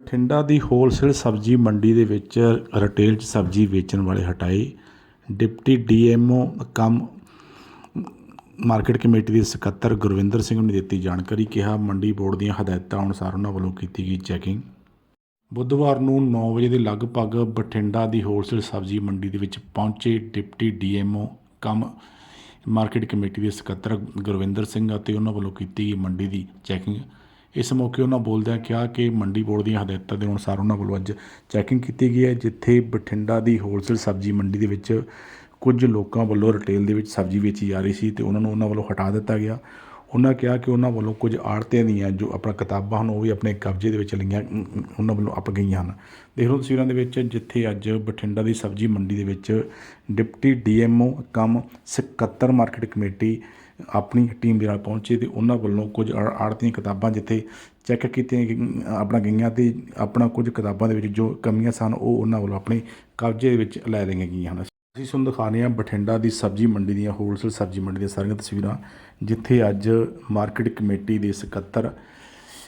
ਬਠਿੰਡਾ ਦੀ wholesale ਸਬਜ਼ੀ ਮੰਡੀ ਦੇ ਵਿੱਚ ਰਿਟੇਲ 'ਚ ਸਬਜ਼ੀ ਵੇਚਣ ਵਾਲੇ ਹਟਾਏ deputy DMO cum market committee ਦੇ ਸਕੱਤਰ ਗੁਰਵਿੰਦਰ ਸਿੰਘ ਨੇ ਦਿੱਤੀ ਜਾਣਕਾਰੀ, ਕਿਹਾ ਮੰਡੀ ਬੋਰਡ ਦੀਆਂ ਹਦਾਇਤਾਂ ਅਨੁਸਾਰ ਉਹਨਾਂ ਵੱਲੋਂ ਕੀਤੀ ਗਈ ਚੈਕਿੰਗ। ਬੁੱਧਵਾਰ ਨੂੰ 9 ਵਜੇ ਦੇ ਲਗਭਗ ਬਠਿੰਡਾ ਦੀ ਹੋਲਸੇਲ ਸਬਜ਼ੀ ਮੰਡੀ ਦੇ ਵਿੱਚ ਪਹੁੰਚੇ deputy DMO cum market committee ਦੇ ਸਕੱਤਰ ਗੁਰਵਿੰਦਰ ਸਿੰਘ ਅਤੇ ਉਹਨਾਂ ਵੱਲੋਂ ਕੀਤੀ ਗਈ ਮੰਡੀ ਦੀ ਚੈਕਿੰਗ। ਇਸ ਮੌਕੇ ਉਹਨਾਂ ਬੋਲਦਿਆਂ ਕਿਹਾ ਕਿ ਮੰਡੀ ਬੋਰਡ ਦੀਆਂ ਹਦਾਇਤਾਂ ਦੇ ਅਨੁਸਾਰ ਉਹਨਾਂ ਵੱਲੋਂ ਅੱਜ ਚੈਕਿੰਗ ਕੀਤੀ ਗਈ ਹੈ, ਜਿੱਥੇ ਬਠਿੰਡਾ ਦੀ ਹੋਲਸੇਲ ਸਬਜ਼ੀ ਮੰਡੀ ਦੇ ਵਿੱਚ ਕੁਝ ਲੋਕਾਂ ਵੱਲੋਂ ਰਿਟੇਲ ਦੇ ਵਿੱਚ ਸਬਜ਼ੀ ਵੇਚੀ ਜਾ ਰਹੀ ਸੀ ਤੇ ਉਹਨਾਂ ਨੂੰ ਉਹਨਾਂ ਵੱਲੋਂ ਹਟਾ ਦਿੱਤਾ ਗਿਆ। ਉਹਨਾਂ ਕਿਹਾ ਕਿ ਉਹਨਾਂ ਵੱਲੋਂ ਕੁਝ ਆੜਤੀਆਂ ਦੀਆਂ ਜੋ ਆਪਣਾ ਕਿਤਾਬਾਂ ਹਨ, ਉਹ ਵੀ ਆਪਣੇ ਕਬਜ਼ੇ ਦੇ ਵਿੱਚ ਲਈਆਂ ਉਹਨਾਂ ਵੱਲੋਂ ਅਪ ਗਈਆਂ ਹਨ। ਦੇਖ ਲਓ ਤਸਵੀਰਾਂ ਦੇ ਵਿੱਚ, ਜਿੱਥੇ ਅੱਜ ਬਠਿੰਡਾ ਦੀ ਸਬਜ਼ੀ ਮੰਡੀ ਦੇ ਵਿੱਚ ਡਿਪਟੀ ਡੀਐਮਓ, ਕਮ ਸਕੱਤਰ ਮਾਰਕੀਟ ਕਮੇਟੀ ਆਪਣੀ ਟੀਮ ਦੇ ਨਾਲ ਪਹੁੰਚੇ ਤੇ ਉਹਨਾਂ ਵੱਲੋਂ ਕੁਝ ਆੜਤੀਆਂ ਕਿਤਾਬਾਂ ਜਿੱਥੇ ਚੈੱਕ ਕੀਤੀਆਂ ਗਈ- ਆਪਣਾ ਗਈਆਂ ਤੇ ਆਪਣਾ ਕੁਝ ਕਿਤਾਬਾਂ ਦੇ ਵਿੱਚ ਜੋ ਕਮੀਆਂ ਸਨ, ਉਹ ਉਹਨਾਂ ਵੱਲੋਂ ਆਪਣੇ ਕਬਜ਼ੇ ਦੇ ਵਿੱਚ ਲੈ ਲਈਆਂ ਗਈਆਂ ਹਨ। ਅਸੀਂ ਤੁਹਾਨੂੰ ਦਿਖਾਉਂਦੇ ਹਾਂ ਬਠਿੰਡਾ ਦੀ ਸਬਜ਼ੀ ਮੰਡੀ ਦੀਆਂ ਹੋਲਸੇਲ ਸਬਜ਼ੀ ਮੰਡੀ ਦੀਆਂ ਸਾਰੀਆਂ ਤਸਵੀਰਾਂ, ਜਿੱਥੇ ਅੱਜ ਮਾਰਕੀਟ ਕਮੇਟੀ ਦੇ ਸਕੱਤਰ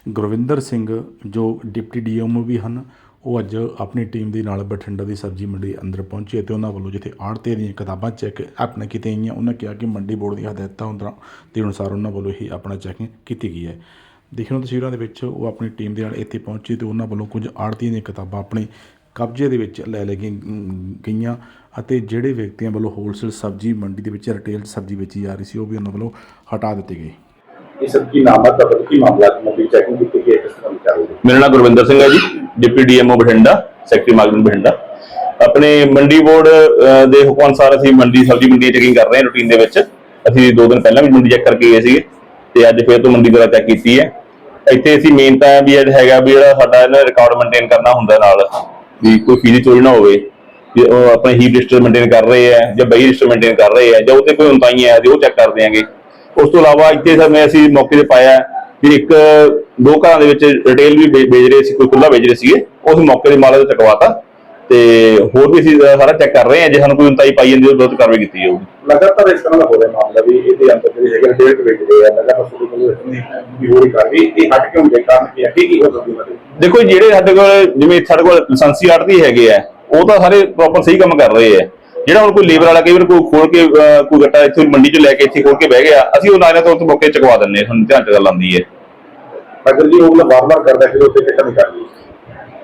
ਗੁਰਵਿੰਦਰ ਸਿੰਘ, ਜੋ ਡਿਪਟੀ ਡੀਐਮਓ ਵੀ ਹਨ ਉਹ ਅੱਜ ਆਪਣੀ ਟੀਮ ਦੇ ਨਾਲ ਬਠਿੰਡਾ ਦੀ ਸਬਜ਼ੀ ਮੰਡੀ ਅੰਦਰ ਪਹੁੰਚੇ ਤੇ ਉਹਨਾਂ ਵੱਲੋਂ ਜਿੱਥੇ ਆੜਤੇ ਦੀਆਂ ਕਿਤਾਬਾਂ ਚੈੱਕ ਆਪਣੇ ਕੀਤੀਆਂ ਗਈਆਂ ਉਹਨਾਂ ਕਿਹਾ ਕਿ ਮੰਡੀ ਬੋਰਡ ਦੀਆਂ ਹਦਾਇਤਾਂ ਉਹਨਾਂ ਦੇ ਅਨੁਸਾਰ ਉਹਨਾਂ ਵੱਲੋਂ ਹੀ ਆਪਣਾ ਚੈਕਿੰਗ ਕੀਤੀ ਗਈ ਹੈ। ਦੇਖਣ ਤਸਵੀਰਾਂ ਦੇ ਵਿੱਚ ਉਹ ਆਪਣੀ ਟੀਮ ਦੇ ਨਾਲ ਇੱਥੇ ਪਹੁੰਚੇ ਤੇ ਉਹਨਾਂ ਵੱਲੋਂ ਕੁਝ ਆੜਤੀਆਂ ਦੀਆਂ ਕਿਤਾਬਾਂ ਆਪਣੇ ਕਬਜ਼ੇ ਦੇ ਵਿੱਚ ਲੈ ਲੈ ਗਈ- ਗਈਆਂ ਅਤੇ ਜਿਹੜੇ ਵਿਅਕਤੀਆਂ ਵੱਲੋਂ ਹੋਲਸੇਲ ਸਬਜ਼ੀ ਮੰਡੀ ਦੇ ਵਿੱਚ ਰਿਟੇਲ ਸਬਜ਼ੀ ਵੇਚੀ ਜਾ ਰਹੀ ਸੀ ਉਹ ਵੀ ਉਹਨਾਂ ਵੱਲੋਂ ਹਟਾ ਦਿੱਤੇ ਗਏ ਇਹ ਸਭ ਕੀ ਨਾਮ ਹੈ? ਕੀ ਮਾਮਲਾ ਮੰਡੀ ਚੈਕਿੰਗ ਕੀਤੀ ਗਈ ਹੈ? ਕਿਸ ਤਰ੍ਹਾਂ ਵਿਚਾਰ ਮੇਰਾ ਨਾਮ ਗੁਰਵਿੰਦਰ ਸਿੰਘ ਹੈ ਜੀ। Deputy DMO Bathinda, secretary market Bathinda. ਆਪਣੇ ਮੰਡੀ ਬੋਰਡ ਦੇ ਹੁਕਮ ਅਨੁਸਾਰ ਅਸੀਂ ਮੰਡੀ, ਸਬਜ਼ੀ ਮੰਡੀ ਚੈਕਿੰਗ ਕਰ ਰਹੇ ਹਾਂ ਰੂਟੀਨ ਦੇ ਵਿੱਚ। ਅਸੀਂ ਦੋ ਦਿਨ ਪਹਿਲਾਂ ਵੀ ਮੰਡੀ ਚੈੱਕ ਕਰਕੇ ਗਏ ਸੀਗੇ ਤੇ ਅੱਜ ਫੇਰ ਤੋਂ ਮੰਡੀ ਵਗੈਰਾ ਚੈੱਕ ਕੀਤੀ ਹੈ। ਇੱਥੇ ਅਸੀਂ ਮੇਨ ਤਾਂ ਵੀ ਇਹ ਹੈਗਾ ਵੀ ਜਿਹੜਾ ਸਾਡਾ ਇਹਨਾਂ ਰਿਕਾਰਡ ਮੇਨਟੇਨ ਕਰਨਾ ਹੁੰਦਾ ਨਾਲ। ਵੀ ਕੋਈ ਫੀਸ ਚੋਰੀ ਨਾ ਹੋਵੇ। ਵੀ ਉਹ ਆਪਣੇ ਹੀ ਰਜਿਸਟਰ ਮੇਨਟੇਨ ਕਰ ਰਹੇ ਆ ਜਾਂ ਬਈ ਰਜਿਸਟਰ ਮੇਨਟੇਨ ਕਰ ਰਹੇ ਆ ਜਾਂ ਉਹਤੇ ਕੋਈ ਉਨਤਾਈ ਹੈ ਉਹ ਚੈੱਕ ਕਰ ਦਿਆਂਗੇ। ਉਸ ਤੋਂ ਇਲਾਵਾ ਇੱਥੇ ਸਮੇਂ ਅਸੀਂ ਮੌਕੇ ਤੇ ਪਾਇਆ ਵੀ ਇੱਕ ਦੋ ਘਰਾਂ ਦੇ ਵਿੱਚ ਰਿਟੇਲ ਵੀ ਵੇਚ ਰਹੇ ਸੀ ਕੋਈ ਖੁੱਲਾ ਵੇਚ ਰਹੇ ਸੀਗੇ ਉਹ ਅਸੀਂ ਮੌਕੇ ਦੇ ਮਾਲਕ ਤੇ ਚਕਵਾਤਾ ਤੇ ਹੋਰ ਵੀ ਅਸੀਂ ਸਾਰਾ ਚੈੱਕ ਕਰ ਰਹੇ ਹਾਂ ਜੇ ਸਾਨੂੰ ਕੋਈ ਉਨਤਾਈ ਪਾਈ ਜਾਂਦੀ ਉਹ ਵਿਰੁੱਧ ਕਾਰਵਾਈ ਕੀਤੀ ਜਾਊਗੀ। ਲਗਾਤਾਰ ਇਸ ਤਰ੍ਹਾਂ ਦਾ ਹੋ ਰਿਹਾ ਮਾਮਲਾ ਵੀ ਇਹਦੇ ਅੰਦਰ ਜਿਹੜੇ ਹੈਗੇ ਡੇਟ ਵੇਚ ਰਹੇ ਆ ਲਗਾਤਾਰ ਸੁਣੀ ਕੋਲ ਨਹੀਂ ਵੀ ਹੋ ਰਹੀ ਇਹ ਹਟ ਕਿਉਂ ਦੇ ਕਾਰਨ ਕੀ ਹੈ ਕੀ ਕੀ ਹੋ ਸਕਦੀ ਹੈ ਦੇਖੋ ਜਿਹੜੇ ਸਾਡੇ ਕੋਲ ਜਿਵੇਂ ਸਾਡੇ ਕੋਲ ਲਾਇਸੈਂਸੀ ਆੜਤੀ ਹੈਗੇ ਆ ਉਹ ਤਾਂ ਸਾਰੇ ਪ੍ਰੋਪਰ ਸਹੀ ਕੰਮ ਕਰ ਰਹੇ ਆ। ਜਿਹੜਾ ਹੁਣ ਕੋਈ ਲੇਬਰ ਵਾਲਾ ਕਈ ਵਾਰ ਕੋਈ ਖੋਲ ਕੇ ਕੋਈ ਗੱਟਾ ਇੱਥੇ ਮੰਡੀ ਚ ਲੈ ਕੇ ਇੱਥੇ ਖੋਲ ਕੇ ਬਹਿ ਗਿਆ ਅਸੀਂ ਉਹ ਨਾਲੇ ਤੋਂ ਉੱਥੇ ਮੌਕੇ ਚਕਵਾ ਦਿੰਨੇ ਹਾਂ ਸਾਨੂੰ ਧਿਆਨ ਚ ਗੱਲ ਆਉਂਦੀ ਹੈ। ਅਗਰ ਜੀ ਉਹ ਵਾਰ-ਵਾਰ ਕਰਦਾ ਫਿਰ ਉੱਥੇ ਕਿੱਥੇ ਨਹੀਂ। ਕਰਦੀ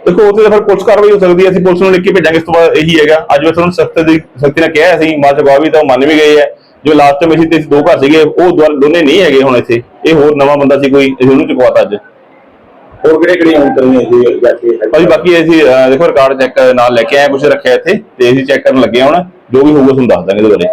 ਦੇਖੋ ਤਾਂ ਫਿਰ ਪੁਲਿਸ ਕਾਰਵਾਈ ਹੋ ਸਕਦੀ ਹੈ ਅਸੀਂ ਪੁਲਿਸ ਨੂੰ ਲਿਖ ਕੇ ਭੇਜਾਂਗੇ ਇਸ ਤੋਂ ਬਾਅਦ ਇਹੀ ਹੈਗਾ। ਅੱਜ ਮੈਂ ਤੁਹਾਨੂੰ ਸਖਤ ਦੀ ਸਖਤੀ ਨਾਲ ਕਿਹਾ ਸੀ ਮਾਲ ਜਵਾਬ ਵੀ ਤਾਂ ਉਹ ਮੰਨ ਵੀ ਗਏ ਹੈ। ਜੋ ਲਾਸਟ ਟਾਈਮ ਅਸੀਂ ਤੇ ਅਸੀਂ ਦੋ ਘਰ ਸੀਗੇ ਉਹ ਦੋਨੇ ਨਹੀਂ ਹੈਗੇ ਹੁਣ ਇੱਥੇ। ਇਹ ਹੋਰ ਨਵਾਂ ਬੰਦਾ ਸੀ ਕੋਈ ਅਸੀਂ ਉਹਨੂੰ ਚੁਕਵਾਤਾ ਅੱਜ। ਹੋਰ ਕਿਹੜੇ ਕਿਹੜੇ ਅੰਤਰ ਨੇ ਜੀ ਜਾ ਕੇ ਭਾਜੀ ਬਾਕੀ ਅਸੀਂ ਦੇਖੋ ਰਿਕਾਰਡ ਚੈੱਕ ਨਾਲ ਲੈ ਕੇ ਆਏ ਕੁਝ ਰੱਖਿਆ ਇੱਥੇ ਤੇ ਅਸੀਂ ਚੈੱਕ ਕਰਨ ਲੱਗੇ ਹੁਣ। ਜੋ ਵੀ ਹੋਊਗਾ ਤੁਹਾਨੂੰ ਦੱਸ ਦਾਂਗੇ ਇਹਦੇ ਬਾਰੇ।